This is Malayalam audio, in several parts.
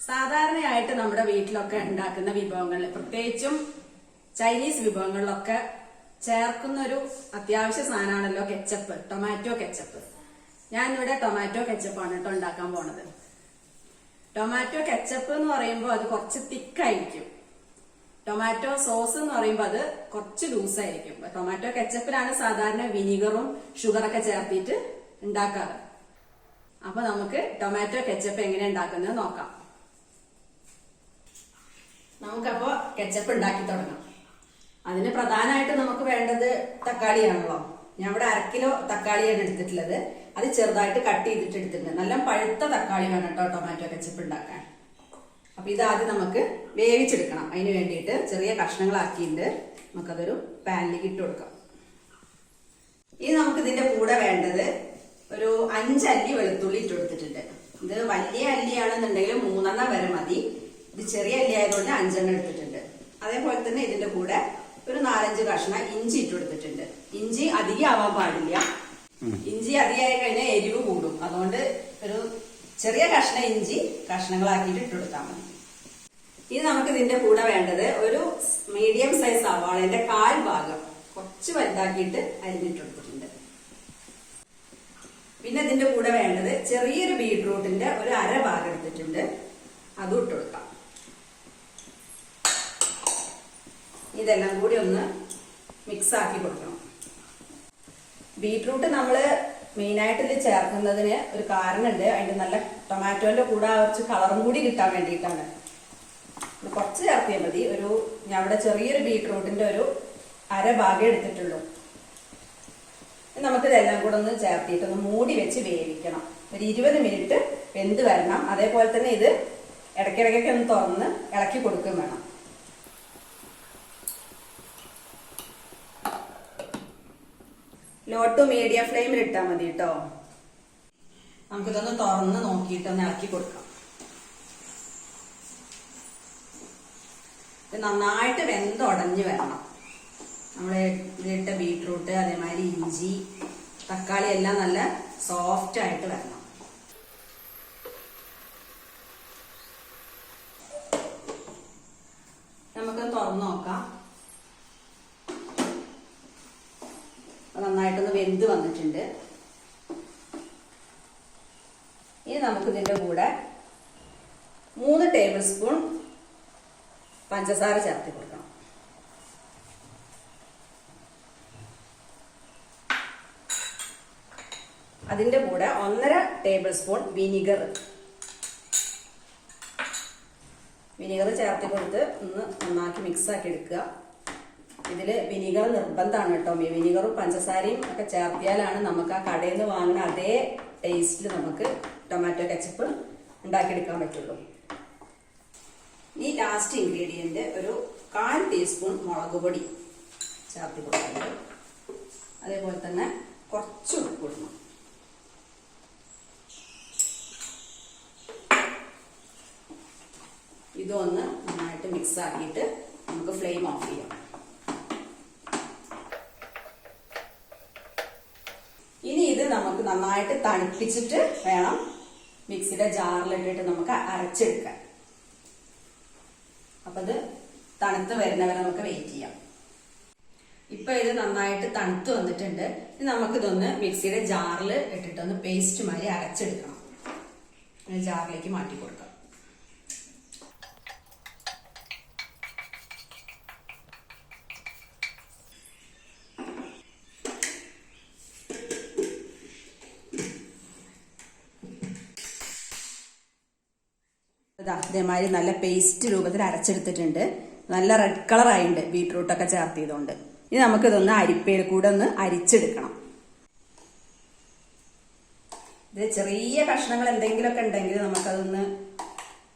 സാധാരണയായിട്ട് നമ്മുടെ വീട്ടിലൊക്കെ ഉണ്ടാക്കുന്ന വിഭവങ്ങളിൽ പ്രത്യേകിച്ചും ചൈനീസ് വിഭവങ്ങളിലൊക്കെ ചേർക്കുന്ന ഒരു അത്യാവശ്യ സാധനമാണല്ലോ കെച്ചപ്പ് ടൊമാറ്റോ കെച്ചപ്പ് ഞാനിവിടെ ടൊമാറ്റോ കെച്ചപ്പാണ് കേട്ടോ ഉണ്ടാക്കാൻ പോണത്. ടൊമാറ്റോ കെച്ചപ്പ് എന്ന് പറയുമ്പോൾ അത് കുറച്ച് തിക്കായിരിക്കും. ടൊമാറ്റോ സോസ് എന്ന് പറയുമ്പോൾ അത് കുറച്ച് ലൂസായിരിക്കും ടൊമാറ്റോ കെച്ചപ്പിലാണ് സാധാരണ വിനീഗറും ഷുഗറൊക്കെ ചേർത്തിട്ട് ഉണ്ടാക്കാറ്. അപ്പൊ നമുക്ക് ടൊമാറ്റോ കെച്ചപ്പ് എങ്ങനെ ഉണ്ടാക്കുന്നത് നോക്കാം. നമുക്കപ്പോ കെച്ചപ്പ് ഉണ്ടാക്കി തുടങ്ങാം. അതിന് പ്രധാനമായിട്ട് നമുക്ക് വേണ്ടത് തക്കാളിയാണല്ലോ. ഞാൻ ഇവിടെ അരക്കിലോ തക്കാളിയാണ് എടുത്തിട്ടുള്ളത്. അത് ചെറുതായിട്ട് കട്ട് ചെയ്തിട്ട് എടുത്തിട്ടുണ്ട്. നല്ല പഴുത്ത തക്കാളി വേണം കേട്ടോ ടൊമാറ്റോ കെച്ചപ്പ് ഉണ്ടാക്കാൻ. അപ്പൊ ഇത് ആദ്യം നമുക്ക് വേവിച്ചെടുക്കണം. അതിന് വേണ്ടിയിട്ട് ചെറിയ കഷ്ണങ്ങളാക്കിയിട്ട് നമുക്കതൊരു പാനിലേക്ക് ഇട്ട് കൊടുക്കാം. ഇനി നമുക്ക് ഇതിന്റെ കൂടെ വേണ്ടത് ഒരു അഞ്ചല്ലി വെളുത്തുള്ളി ഇട്ട് കൊടുത്തിട്ടുണ്ട്. ഇത് വലിയ അല്ലിയാണെന്നുണ്ടെങ്കിൽ മൂന്നെണ്ണം വരെ മതി. ഇത് ചെറിയ അല്ലി ആയതുകൊണ്ട് അഞ്ചെണ്ണം എടുത്തിട്ടുണ്ട്. അതേപോലെ തന്നെ ഇതിന്റെ കൂടെ ഒരു നാലഞ്ച് കഷ്ണം ഇഞ്ചി ഇട്ട് കൊടുത്തിട്ടുണ്ട്. ഇഞ്ചി അധികം ആവാൻ പാടില്ല. ഇഞ്ചി അധികമായി കഴിഞ്ഞാൽ എരിവ് കൂടും. അതുകൊണ്ട് ഒരു ചെറിയ കഷ്ണം ഇഞ്ചി കഷ്ണങ്ങളാക്കിയിട്ട് ഇട്ട് കൊടുത്താൽ മതി. ഇനി നമുക്ക് ഇതിന്റെ കൂടെ വേണ്ടത് ഒരു മീഡിയം സൈസ് സവാളന്റെ കാൽ ഭാഗം കുറച്ച് വലുതാക്കിയിട്ട് അരിഞ്ഞിട്ട് കൊടുത്തിട്ടുണ്ട്. പിന്നെ ഇതിന്റെ കൂടെ വേണ്ടത് ചെറിയൊരു ബീട്രൂട്ടിന്റെ ഒരു അര ഭാഗം എടുത്തിട്ടുണ്ട്. അതും ഇട്ട് കൊടുക്കാം. ഇതെല്ലാം കൂടി ഒന്ന് മിക്സ് ആക്കി കൊടുക്കണം. ബീട്രൂട്ട് നമ്മൾ മെയിനായിട്ട് ഇതിൽ ചേർക്കുന്നതിന് ഒരു കാരണമുണ്ട് അതിന്റെ നല്ല ടൊമാറ്റോന്റെ കൂടെ കുറച്ച് കളറും കൂടി കിട്ടാൻ വേണ്ടിയിട്ടാണ്. കുറച്ച് ചേർത്തിയാൽ മതി. ഒരു ഞാൻ ചെറിയൊരു ബീട്രൂട്ടിന്റെ ഒരു അര ഭാഗം എടുത്തിട്ടുള്ളൂ. നമുക്ക് നമുക്കിതെല്ലാം കൂടെ ഒന്ന് ചേർത്തിട്ട് ഒന്ന് മൂടി വെച്ച് വേവിക്കണം. ഒരു ഇരുപത് മിനിറ്റ് വെന്ത് വരണം. അതേപോലെ തന്നെ ഇത് ഇടയ്ക്കിടയ്ക്കൊക്കെ ഒന്ന് തുറന്ന് ഇളക്കി കൊടുക്കുകയും വേണം. ലോ ടു മീഡിയം ഫ്ലെയിമിൽ ഇട്ടാൽ മതി കേട്ടോ നമുക്കിതൊന്ന് തുറന്ന് നോക്കിയിട്ട് ഒന്ന് ഇളക്കി കൊടുക്കാം. ഇത് നന്നായിട്ട് വെന്തുടഞ്ഞ് വരണം. നമ്മൾ ഇതിലിട്ട ബീട്രൂട്ട് അതേമാതിരി ഇഞ്ചി തക്കാളി എല്ലാം നല്ല സോഫ്റ്റ് ആയിട്ട് വരണം നമുക്ക് തുറന്നു നോക്കാം അത് നന്നായിട്ടൊന്ന് വെന്ത് വന്നിട്ടുണ്ട്. ഇനി നമുക്ക് ഇതിന്റെ കൂടെ മൂന്ന് ടേബിൾ സ്പൂൺ പഞ്ചസാര ചേർത്ത് കൊടുക്കണം. അതിന്റെ കൂടെ ഒന്നര ടേബിൾ സ്പൂൺ വിനിഗർ വിനിഗർ ചേർത്ത് കൊടുത്ത് ഒന്ന് നന്നാക്കി മിക്സ് ആക്കി എടുക്കുക. ഇതിൽ വിനിഗർ നിർബന്ധമാണ് കേട്ടോ. വിനിഗറും പഞ്ചസാരയും ഒക്കെ ചേർത്തിയാലാണ് നമുക്ക് ആ കടയിൽ നിന്ന് വാങ്ങുന്ന അതേ ടേസ്റ്റിൽ നമുക്ക് ടൊമാറ്റോ കച്ചപ്പ് ഉണ്ടാക്കിയെടുക്കാൻ പറ്റുള്ളൂ. ഈ ലാസ്റ്റ് ഇൻഗ്രീഡിയന്റ് ഒരു കാൽ ടീസ്പൂൺ മുളക് പൊടി ചേർത്ത് കൊടുക്കുന്നത് അതേപോലെ തന്നെ കുറച്ച് ഉപ്പ് ഇടണം. ഇതൊന്ന് നന്നായിട്ട് മിക്സ് ആക്കിയിട്ട് നമുക്ക് ഫ്ലെയിം ഓഫ് ചെയ്യാം ഇനി ഇത് നമുക്ക് നന്നായിട്ട് തണുപ്പിച്ചിട്ട് വേണം മിക്സിയുടെ ജാറിലിട്ടിട്ട് നമുക്ക് അരച്ചെടുക്കാൻ. അപ്പൊ ഇത് തണുത്ത് വരുന്നവരെ നമുക്ക് വെയിറ്റ് ചെയ്യാം. ഇപ്പൊ ഇത് നന്നായിട്ട് തണുത്ത് വന്നിട്ടുണ്ട്. ഇനി നമുക്കിതൊന്ന് മിക്സിയുടെ ജാറിൽ ഇട്ടിട്ടൊന്ന് പേസ്റ്റ് മാതിരി അരച്ചെടുക്കണം. ജാറിലേക്ക് മാറ്റി കൊടുക്കാം ഇതാ ഇതേമാതിരി നല്ല പേസ്റ്റ് രൂപത്തിൽ അരച്ചെടുത്തിട്ടുണ്ട്. നല്ല റെഡ് കളർ ആയിട്ടുണ്ട് ബീട്രൂട്ടൊക്കെ ചേർത്തിയതുകൊണ്ട്. ഇനി നമുക്കിതൊന്ന് അരിപ്പയിൽ കൂടെ ഒന്ന് അരിച്ചെടുക്കണം. ഇത് ചെറിയ കഷ്ണങ്ങൾ എന്തെങ്കിലുമൊക്കെ ഉണ്ടെങ്കിൽ നമുക്കതൊന്ന്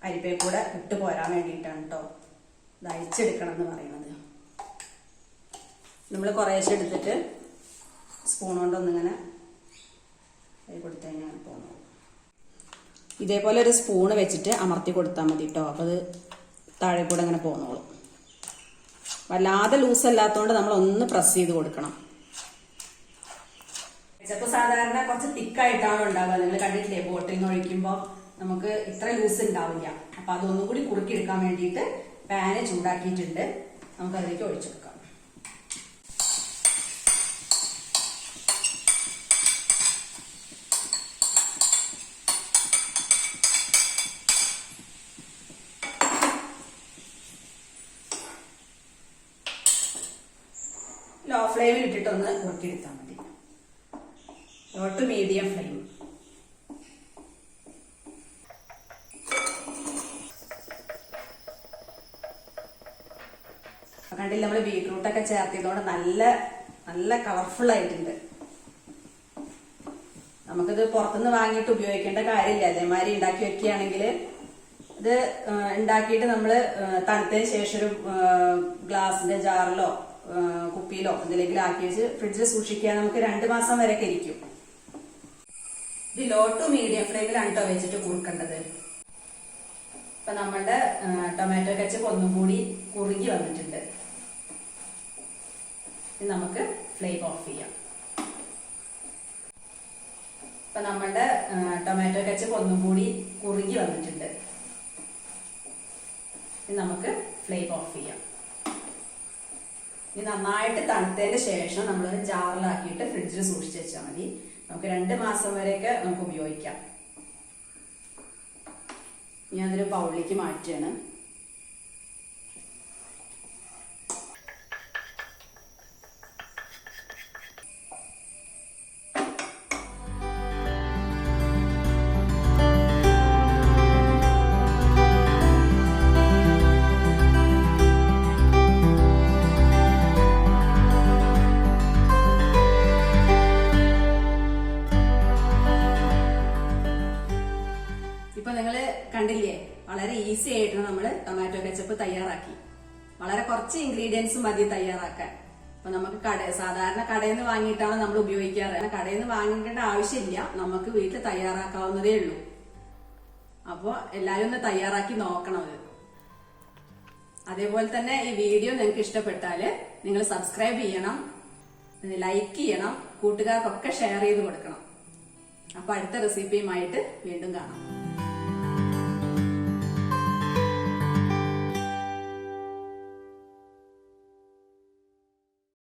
അരിപ്പയിൽ കൂടെ ഇട്ട് പോരാൻ വേണ്ടിയിട്ടാണ് കേട്ടോ ഇത് അരിച്ചെടുക്കണം എന്ന് പറയുന്നത്. നമ്മൾ കുറേശ്ശെ എടുത്തിട്ട് സ്പൂൺ കൊണ്ടൊന്നിങ്ങനെ കൊടുത്തു കഴിഞ്ഞാൽ പോകുന്നു ഇതേപോലെ ഒരു സ്പൂണ് വെച്ചിട്ട് അമർത്തി കൊടുത്താൽ മതി കേട്ടോ അപ്പോൾ അത് താഴെ കൂടെ അങ്ങനെ പോന്നോളും. വല്ലാതെ ലൂസ് അല്ലാത്തതുകൊണ്ട് നമ്മൾ ഒന്ന് പ്രസ് ചെയ്ത് കൊടുക്കണം. ചിലപ്പോൾ സാധാരണ കുറച്ച് തിക്കായിട്ടാണ് ഉണ്ടാവുക. നിങ്ങൾ കണ്ടിട്ടില്ലേ ബോട്ടിൽ നിന്ന് ഒഴിക്കുമ്പോൾ നമുക്ക് ഇത്ര ലൂസ് ഉണ്ടാവില്ല. അപ്പൊ അതൊന്നും കൂടി കുറുക്കിയെടുക്കാൻ വേണ്ടിയിട്ട് പാന് ചൂടാക്കിയിട്ടുണ്ട്. നമുക്ക് അതിലേക്ക് ഒഴിച്ചെടുക്കാം. ലോ ഫ്ലെയിമിൽ ഇട്ടിട്ടൊന്ന് കുറുക്കിയെടുത്താൽ മതി. ലോ ടു മീഡിയം ഫ്ലെയിം കണ്ടില്ല നമ്മൾ ബീട്രൂട്ടൊക്കെ ചേർത്തതുകൊണ്ട് നല്ല നല്ല കളർഫുൾ ആയിട്ടുണ്ട്. നമുക്കിത് പുറത്തുനിന്ന് വാങ്ങിയിട്ട് ഉപയോഗിക്കേണ്ട കാര്യമില്ല. അതേമാതിരി ഉണ്ടാക്കി വെക്കുകയാണെങ്കിൽ ഇത് ഉണ്ടാക്കിയിട്ട് നമ്മൾ തണുത്തതിന് ശേഷം ഒരു ഗ്ലാസിന്റെ ജാറിലോ കുപ്പിയിലോ എന്തെങ്കിലും ആക്കി വെച്ച് ഫ്രിഡ്ജിൽ സൂക്ഷിക്കുക നമുക്ക് രണ്ട് മാസം വരെ ഇരിക്കും. ഇത് ലോ ടു മീഡിയം ഫ്ലെയിമിലാണ് കേട്ടോ വെച്ചിട്ട് കുറുക്കേണ്ടത്. ഇപ്പൊ നമ്മളുടെ ടൊമാറ്റോ കച്ചപ്പ് ഒന്നും കൂടി കുറുകി വന്നിട്ടുണ്ട്. നമുക്ക് ഫ്ലെയിം ഓഫ് ചെയ്യാം. ഇപ്പൊ നമ്മളുടെ ടൊമാറ്റോ കച്ചപ്പ് ഒന്നും കൂടി കുറുകി വന്നിട്ടുണ്ട്. നമുക്ക് ഫ്ലെയിം ഓഫ് ചെയ്യാം. ഇനി നന്നായിട്ട് തണുത്തതിന് ശേഷം നമ്മൾ ജാറിലാക്കിയിട്ട് ഫ്രിഡ്ജിൽ സൂക്ഷിച്ച് വെച്ചാൽ മതി. നമുക്ക് രണ്ട് മാസം വരെയൊക്കെ നമുക്ക് ഉപയോഗിക്കാം. ഞാൻ അതൊരു മാറ്റുകയാണ്. കണ്ടില്ലേ? വളരെ ഈസി ആയിട്ട് നമ്മൾ ടൊമാറ്റോ കെച്ചപ്പ് തയ്യാറാക്കി. വളരെ കുറച്ച് ഇൻഗ്രീഡിയൻസ് മതി തയ്യാറാക്കാൻ. അപ്പൊ നമുക്ക് കട സാധാരണ കടയിൽ നിന്ന് വാങ്ങിയിട്ടാണ് നമ്മൾ ഉപയോഗിക്കാറ്. കടയിൽ നിന്ന് വാങ്ങിക്കേണ്ട ആവശ്യമില്ല. നമുക്ക് വീട്ടിൽ തയ്യാറാക്കാവുന്നതേ ഉള്ളൂ. അപ്പോൾ എല്ലാവരും ഒന്ന് തയ്യാറാക്കി നോക്കണം അത്. അതേപോലെ തന്നെ ഈ വീഡിയോ നിങ്ങൾക്ക് ഇഷ്ടപ്പെട്ടാൽ നിങ്ങൾ സബ്സ്ക്രൈബ് ചെയ്യണം. ലൈക്ക് ചെയ്യണം. കൂട്ടുകാർക്കൊക്കെ ഷെയർ ചെയ്ത് കൊടുക്കണം. അപ്പൊ അടുത്ത റെസിപ്പിയുമായിട്ട് വീണ്ടും കാണാം.